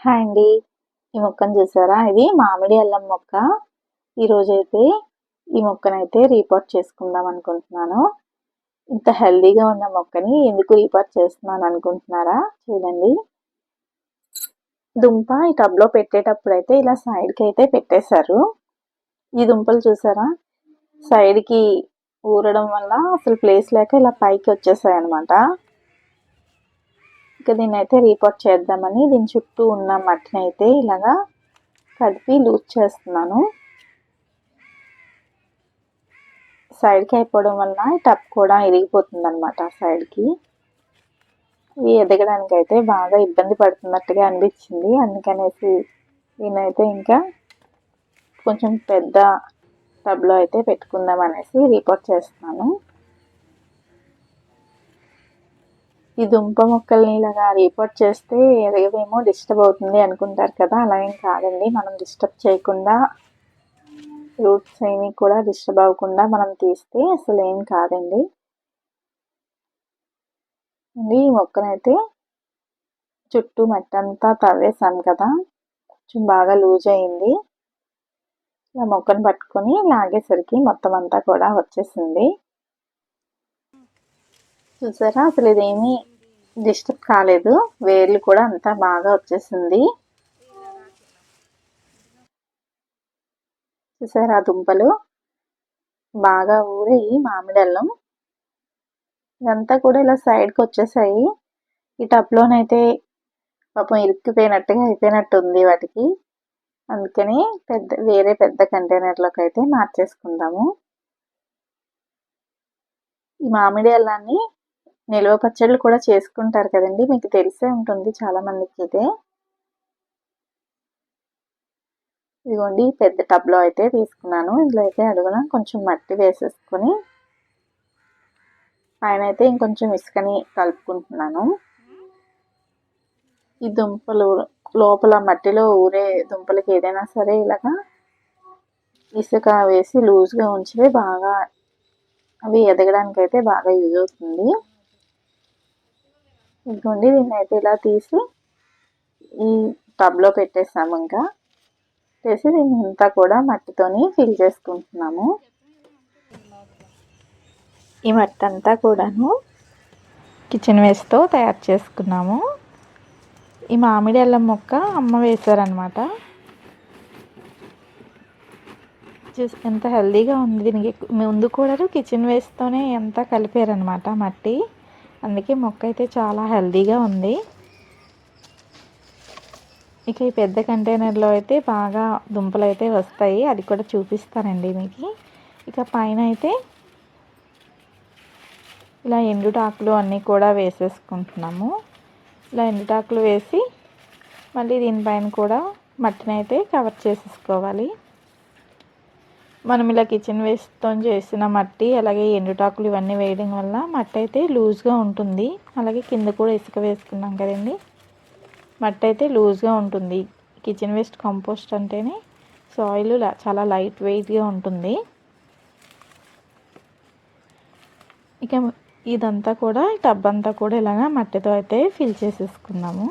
Hi అండి. ఈ మొక్కను చూసారా? ఇది మామిడి అల్లం మొక్క. ఈరోజైతే ఈ మొక్కనైతే రీపోర్ట్ చేసుకుందాం అనుకుంటున్నాను. ఇంత హెల్దీగా ఉన్న మొక్కని ఎందుకు రీపోర్ట్ చేస్తున్నాను అనుకుంటున్నారా? చూడండి. దుంప ఈ టబ్లో పెట్టేటప్పుడు అయితే ఇలా సైడ్కి అయితే పెట్టేశారు. ఈ దుంపలు చూసారా? సైడ్కి ఊరడం వల్ల అసలు ప్లేస్ లేక ఇలా పైకి వచ్చేసాయి అనమాట ఇంకా దీన్ని అయితే రీపోర్ట్ చేద్దామని దీని చుట్టూ ఉన్న మట్టిని అయితే ఇలాగా కదిపి లూజ్ చేస్తున్నాను. సైడ్కి అయిపోవడం వలన టప్ కూడా ఇరిగిపోతుంది అనమాట సైడ్కి ఇవి ఎదగడానికి అయితే బాగా ఇబ్బంది పడుతున్నట్టుగా అనిపించింది. అందుకనేసి దీనైతే ఇంకా కొంచెం పెద్ద టబ్లో అయితే పెట్టుకుందాం అనేసి రిపోర్ట్ చేస్తున్నాను. ఈ దుంప మొక్కల్ని ఇలాగా రిపోర్ట్ చేస్తే ఏదేమో డిస్టర్బ్ అవుతుంది అనుకుంటారు కదా అలా ఏం కాదండి. మనం డిస్టర్బ్ చేయకుండా రూట్స్ ఏమి కూడా డిస్టర్బ్ అవ్వకుండా మనం తీస్తే అసలు ఏం కాదండి. ఈ మొక్కనైతే చుట్టూ మట్టంతా తవ్వేసాను కదా కొంచెం బాగా లూజ్ అయింది. ఇలా మొక్కను పట్టుకొని లాగేసరికి మొత్తం అంతా కూడా వచ్చేసింది. చూసారా? అసలు ఇదేమీ డిస్టర్బ్ కాలేదు. వేర్లు కూడా అంతా బాగా వచ్చేసింది. చూసారా దుంపలు? బాగా ఊరాయి మామిడి అల్లం ఇదంతా కూడా ఇలా సైడ్కి వచ్చేసాయి. ఈ టబ్లోనైతే పాపం ఇరుక్కుపోయినట్టుగా అయిపోయినట్టు ఉంది వాటికి. అందుకని పెద్ద వేరే పెద్ద కంటైనర్లోకి అయితే మార్చేసుకుందాము. ఈ మామిడి అల్లాన్ని నిల్వ పచ్చళ్ళు కూడా చేసుకుంటారు కదండి. మీకు తెలిసే ఉంటుంది చాలా మందికి అయితే ఇదిగోండి పెద్ద టబ్లో అయితే తీసుకున్నాను. ఇందులో అయితే అడుగున కొంచెం మట్టి వేసేసుకొని పైన అయితే ఇంకొంచెం ఇసుకని కలుపుకుంటున్నాను. ఈ దుంపలు లోపల మట్టిలో ఊరే దుంపలకి ఏదైనా సరే ఇలాగా ఇసుక వేసి లూజ్గా ఉంచితే బాగా అవి ఎదగడానికి అయితే బాగా యూజ్ అవుతుంది. ఇదిగోండి దీన్ని అయితే ఇలా తీసి ఈ టబ్లో పెట్టేసాము ఇంకా. చేసి దీన్ని అంతా కూడా మట్టితోని ఫిల్ చేసుకుంటున్నాము. ఈ మట్టి అంతా కూడాను కిచెన్ వేస్ట్తో తయారు చేసుకున్నాము. ఈ మామిడి అల్లం మొక్క అమ్మ వేశారనమాట చూసి ఎంత హెల్దీగా ఉంది. దీనికి ముందు కూడా కిచెన్ వేస్ట్తోనే ఎంత కలిపారనమాట మట్టి. అందుకే మొక్క అయితే చాలా హెల్దీగా ఉంది. ఇక ఈ పెద్ద కంటైనర్లో అయితే బాగా దుంపలు అయితే వస్తాయి. అది కూడా చూపిస్తానండి మీకు. ఇక పైన అయితే ఇలా ఎండుటాకులు అన్నీ కూడా వేసేసుకుంటున్నాము. ఇలా ఎండుటాకులు వేసి మళ్ళీ దీనిపైన కూడా మట్టిని అయితే కవర్ చేసేసుకోవాలి. మనం ఇలా కిచెన్ వేస్ట్తో చేసిన మట్టి అలాగే ఎండుటాకులు ఇవన్నీ వేయడం వల్ల మట్టి అయితే లూజ్గా ఉంటుంది. అలాగే కింద కూడా ఇసుక వేసుకున్నాం కదండి. మట్టి అయితే లూజ్గా ఉంటుంది. కిచెన్ వేస్ట్ కంపోస్ట్ అంటేనే సాయిల్ చాలా లైట్ వెయిట్గా ఉంటుంది. ఇక ఇదంతా కూడా టబ్ అంతా కూడా ఇలాగా మట్టితో అయితే ఫిల్ చేసేసుకున్నాము.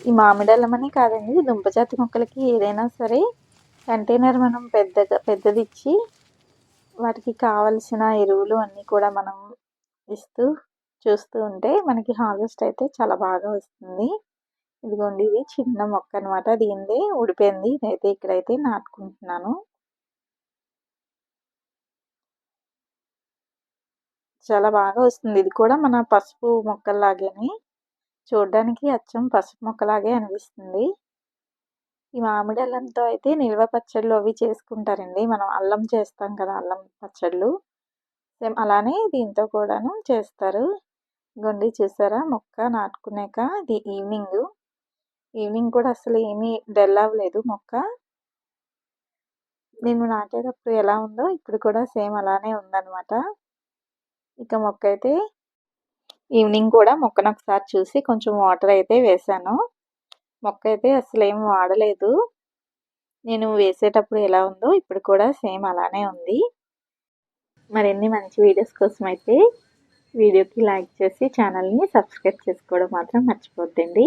ఈ మామిడలమని కాదండి దుంపజాతి మొక్కలకి ఏదైనా సరే కంటైనర్ మనం పెద్దగా పెద్దది ఇచ్చి వాటికి కావలసిన ఎరువులు అన్నీ కూడా మనం ఇస్తూ చూస్తూ ఉంటే మనకి హార్వెస్ట్ అయితే చాలా బాగా వస్తుంది. ఇదిగోండి ఇది చిన్న మొక్క అనమాట దీనిదే ఊడిపోయింది. ఇదైతే ఇక్కడైతే నాటుకుంటున్నాను. చాలా బాగా వస్తుంది. ఇది కూడా మన పసుపు మొక్కల్లాగానే చూడడానికి అచ్చం పసుపు ముక్కలాగే అనిపిస్తుంది. ఈ మామిడి అల్లంతో అయితే నిల్వ పచ్చళ్ళు అవి చేసుకుంటారండి. మనం అల్లం చేస్తాం కదా అల్లం పచ్చళ్ళు. సేమ్ అలానే దీంతో కూడాను చేస్తారు. గొండి చూసారా? మొక్క నాటుకునేక ఇది ఈవినింగ్. ఈవినింగ్ కూడా అసలు ఏమీ డల్ అవ్వలేదు మొక్క. నేను నాటేటప్పుడు ఎలా ఉందో ఇప్పుడు కూడా సేమ్ అలానే ఉందన్నమాట. ఇక మొక్క అయితే ఈవినింగ్ కూడా మొక్కను ఒకసారి చూసి కొంచెం వాటర్ అయితే వేసాను. మొక్క అయితే అసలు ఏం వాడలేదు. నేను వేసేటప్పుడు ఎలా ఉందో ఇప్పుడు కూడా సేమ్ అలానే ఉంది. మరిన్ని మంచి వీడియోస్ కోసం అయితే వీడియోకి లైక్ చేసి ఛానల్ని సబ్స్క్రైబ్ చేసుకోవడం మాత్రం మర్చిపోద్దండి.